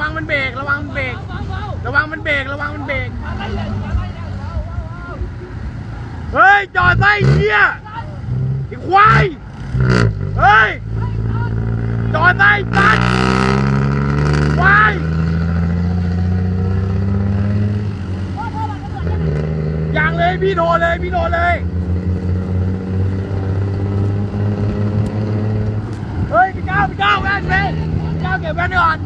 วังมันเบรกระวังมันเบรกระวังมันเบรกระวังมันเบรกเฮ้ยจอดไปเฮียไอ้ควายเฮ้ยจอดไปตัดควายอย่างเลยพี่โดนเลยพี่โดนเลยเฮ้ยไปเก้าพี่เก้าแว่ไม่เก้าเก็บแว่นก่อน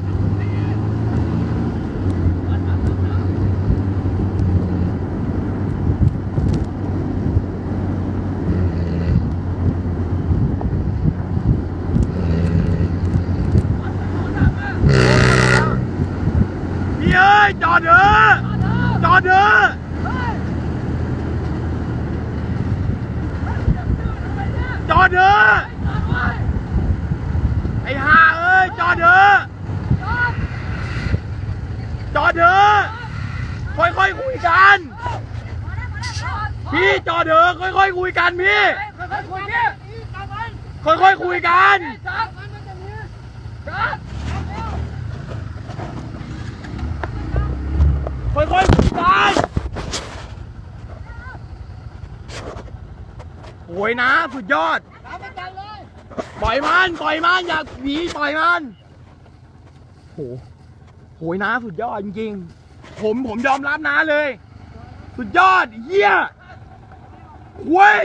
พี่เอ้ ยจอดเถอะจอดเถอะจอดเถอะไอ้ห่าเอ้ยจอดเถอะจอดเถอะค่อยๆคุยกัน พี่จอดเถอะค่อยๆคุยกันพี่ค่อยๆคุยกันค่อยๆคุยกัน โอยนะสุดยอด ปล่อยมัน ปล่อยมัน อย่าหนีปล่อยมันโหโหยนะสุดยอดจริงๆ ผมผมยอมรับนะเลย สุดยอดเยี่ยเว้ย